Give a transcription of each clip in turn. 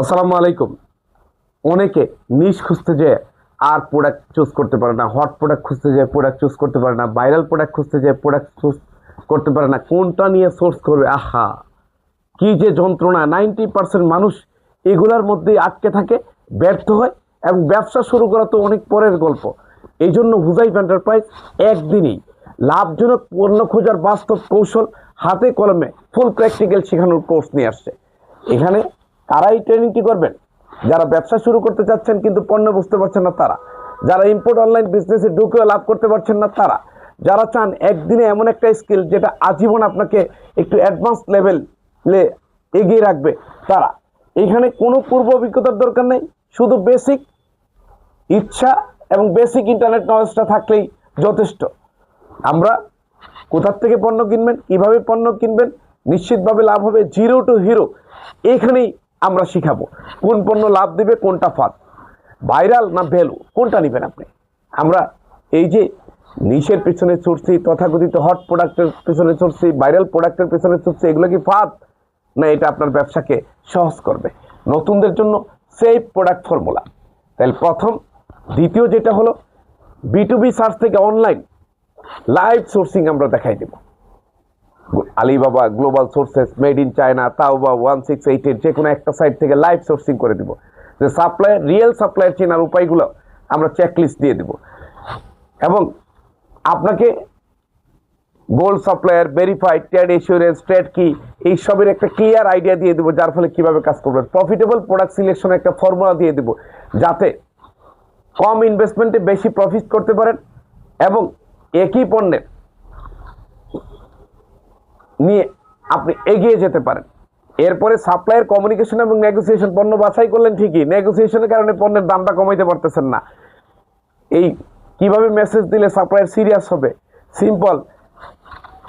আসসালামু আলাইকুম। অনেকে নিশ খুঁজতে যেয়ে আর প্রোডাক্ট চুজ করতে পারে না হট প্রোডাক্ট খুঁজতে যায় প্রোডাক্ট চুজ করতে পারে না ভাইরাল প্রোডাক্ট খুঁজতে যায় প্রোডাক্ট চুজ করতে পারে না, কোনটা নিয়ে সোর্স করবে? আহা! কি যে যন্ত্রণা নাইনটি পার্সেন্ট মানুষ এগুলার মধ্যেই আটকে থাকে, ব্যর্থ হয় এবং ব্যবসা শুরু করা তো অনেক পরের গল্প। এই জন্য হুজাইফ এন্টারপ্রাইজ একদিনই লাভজনক পণ্য খোঁজার বাস্তব কৌশল হাতে কলমে ফুল প্র্যাকটিক্যাল শেখানোর কোর্স নিয়ে আসছে। এখানে তারাই ট্রেনিংটি করবেন? যারা ব্যবসা শুরু করতে চাচ্ছেন কিন্তু পণ্য বুঝতে পারছেন না তারা। যারা ইম্পোর্ট অনলাইন বিজনেসে ঢুকেও লাভ করতে পারছেন না তারা। যারা চান একদিনে এমন একটা স্কিল যেটা আজীবন আপনাকে একটু অ্যাডভান্স লেভেলে এগিয়ে রাখবে তারা। এখানে কোনো পূর্ব অভিজ্ঞতার দরকার নেই। শুধু বেসিক ইচ্ছা এবং বেসিক ইন্টারনেট নলেজটা থাকলেই যথেষ্ট। আমরা কোথার থেকে পণ্য কিনবেন, কীভাবে পণ্য কিনবেন, নিশ্চিতভাবে লাভ হবে জিরো টু হিরো এখানেই আমরা শিখাবো। কোন পণ্য লাভ দেবে, কোনটা ফাঁদ। ভাইরাল না ভ্যালু, কোনটা নেবেন আপনি? আমরা এই যে নিশের পিছনে ছুটছি, তথাকথিত হট প্রোডাক্টের পিছনে ছুটছি ভাইরাল প্রোডাক্টের পিছনে ছুটছি, এগুলো কি ফাঁদ? না, এটা আপনার ব্যবসাকে সহজ করবে। নতুনদের জন্য সেফ প্রোডাক্ট ফর্মুলা তাহলে প্রথম, দ্বিতীয় যেটা হলো বি টু বি সার্চ থেকে অনলাইন লাইভ সোর্সিং আমরা দেখাই দেব। Alibaba global sources made in China, Taobao, one six এইটের যে কোনো একটা সাইট থেকে লাইভ সোর্সিং করে দিব। যে সাপ্লায়ার রিয়েল সাপ্লায়ার চেনার উপায়গুলো আমরা চেকলিস্ট দিয়ে দিব। এবং আপনাকে gold supplier verified trade insurance trade কি এই সবের একটা ক্লিয়ার আইডিয়া দিয়ে দেবো, যার ফলে কীভাবে কাজ করবেন। প্রফিটেবল প্রোডাক্ট সিলেকশনের একটা ফর্মুলা দিয়ে দেবো, যাতে কম ইনভেস্টমেন্টে বেশি প্রফিট করতে পারেন এবং একই পণ্যের নিয়ে আপনি এগিয়ে যেতে পারেন। এরপরে সাপ্লাইয়ের কমিউনিকেশন এবং নেগোসিয়েশন পণ্য বাছাই করলেন ঠিকই নেগোসিয়েশনের কারণে পণ্যের দামটা কমাইতে পারতেছেন না। এই কীভাবে মেসেজ দিলে সাপ্লাইয়ের সিরিয়াস হবে? সিম্পল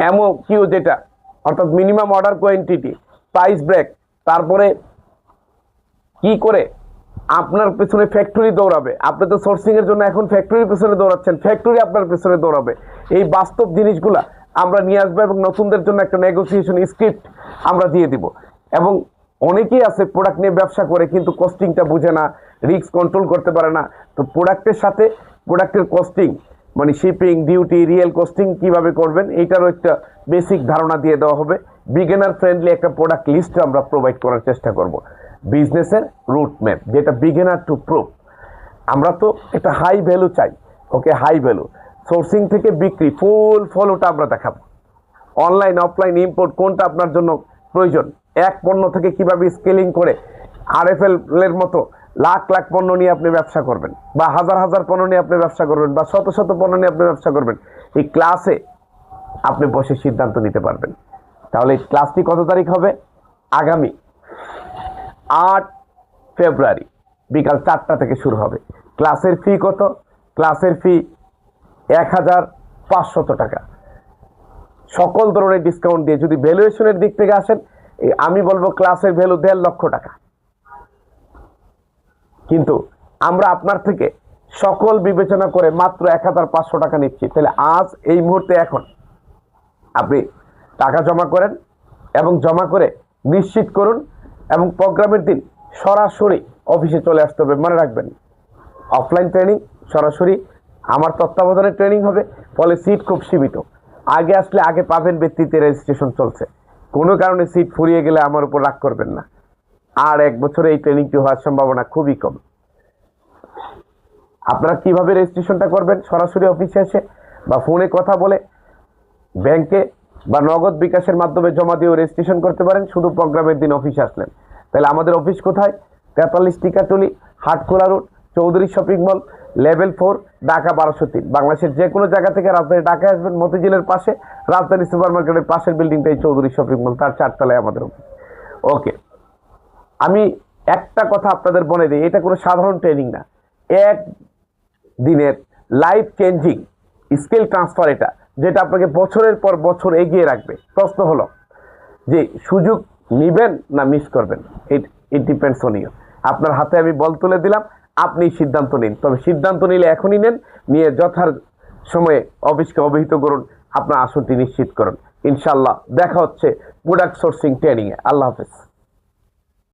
এমও কিউ যেটা, অর্থাৎ minimum order quantity price break তারপরে কি করে আপনার পেছনে ফ্যাক্টরি দৌড়াবে? আপনি তো সোর্সিংয়ের জন্য এখন ফ্যাক্টরির পেছনে দৌড়াচ্ছেন ফ্যাক্টরি আপনার পেছনে দৌড়াবে। এই বাস্তব জিনিসগুলা আমরা নিয়ে আসব এবং নতুনদের জন্য একটা নেগোসিয়েশন স্ক্রিপ্ট আমরা দিয়ে দিব। এবং অনেকেই আছে প্রোডাক্ট নিয়ে ব্যবসা করে, কিন্তু কস্টিংটা বুঝে না রিস্ক কন্ট্রোল করতে পারে না। তো প্রোডাক্টের সাথে প্রোডাক্টের কস্টিং মানে শিপিং ডিউটি রিয়েল কস্টিং কীভাবে করবেন, এইটারও একটা বেসিক ধারণা দিয়ে দেওয়া হবে। বিগিনার ফ্রেন্ডলি একটা প্রোডাক্ট লিস্ট আমরা প্রোভাইড করার চেষ্টা করব। বিজনেসের রুট ম্যাপ যেটা বিগিনার টু প্রুফ আমরা তো একটা হাই ভ্যালু চাই ওকে হাই ভ্যালু সোর্সিং থেকে বিক্রি, ফুল ফলোটা আমরা দেখাবো। অনলাইন অফলাইন ইম্পোর্ট কোনটা আপনার জন্য প্রয়োজন? এক পণ্য থেকে কীভাবে স্কেলিং করে আর আরএফএল এর মতো লাখ লাখ পণ্য নিয়ে আপনি ব্যবসা করবেন, বা হাজার হাজার পণ্য নিয়ে আপনি ব্যবসা করবেন, বা শত শত পণ্য নিয়ে আপনি ব্যবসা করবেন, এই ক্লাসে আপনি বসে সিদ্ধান্ত নিতে পারবেন। তাহলে এই ক্লাসটি কত তারিখ হবে? আগামী আট ফেব্রুয়ারি, বিকাল চারটা থেকে শুরু হবে। ক্লাসের ফি কত? ক্লাসের ফি এক হাজার পাঁচশত টাকা। সকল ধরনের ডিসকাউন্ট দিয়ে যদি ভ্যালুয়েশনের দিক থেকে আসেন আমি বলব ক্লাসের ভ্যালু দেড় লক্ষ টাকা। কিন্তু আমরা আপনার থেকে সকল বিবেচনা করে মাত্র এক হাজার পাঁচশো টাকা নিচ্ছি। তাহলে আজ এই মুহূর্তে এখন আপনি টাকা জমা করেন এবং জমা করে নিশ্চিত করুন এবং প্রোগ্রামের দিন সরাসরি অফিসে চলে আসতে হবে। মনে রাখবেন অফলাইন ট্রেনিং সরাসরি আমার তত্ত্বাবধানে ট্রেনিং হবে, ফলে সিট খুব সীমিত। আগে আসলে আগে পাবেন ব্যক্তিতে রেজিস্ট্রেশন চলছে। কোনো কারণে সিট ফুরিয়ে গেলে আমার উপর রাগ করবেন না। আর এক বছরে এই ট্রেনিংটি হওয়ার সম্ভাবনা খুবই কম। আপনারা কীভাবে রেজিস্ট্রেশনটা করবেন? সরাসরি অফিসে এসে বা ফোনে কথা বলে ব্যাংকে বা নগদ বিকাশের মাধ্যমে জমা দিয়েও রেজিস্ট্রেশন করতে পারেন। শুধু প্রোগ্রামের দিন অফিসে আসলেন। তাহলে আমাদের অফিস কোথায়? তেতাল্লিশ Tikatuli, Hatkhola road Chowdhury shopping mall level four, Dhaka বারোশো তিন। বাংলাদেশের যে কোনো জায়গা থেকে রাজধানী ঢাকায় আসবেন, মতিঝিলের পাশে, রাজধানী সুপার মার্কেটের পাশের বিল্ডিংটাই চৌধুরী শপিং মল তার চারতলায় আমাদের ওকে, আমি একটা কথা আপনাদের বলে দিই, এটা কোনো সাধারণ ট্রেনিং না। এক দিনের লাইফ চেঞ্জিং স্কিল ট্রান্সফার এটা, যেটা আপনাকে বছরের পর বছর এগিয়ে রাখবে। প্রশ্ন হলো যে সুযোগ নিবেন না মিস করবেন? It it depends on you আপনার হাতে আমি বল তুলে দিলাম আপনি সিদ্ধান্ত নিন। তবে সিদ্ধান্ত নিলে এখনই নেন, নিয়ে যথার সময়ে অফিসকে অবহিত করুন, আপনার আসনটি নিশ্চিত করুন। ইনশাল্লাহ দেখা হচ্ছে প্রোডাক্ট সোর্সিং ট্রেনিংয়ে আল্লাহ হাফেজ।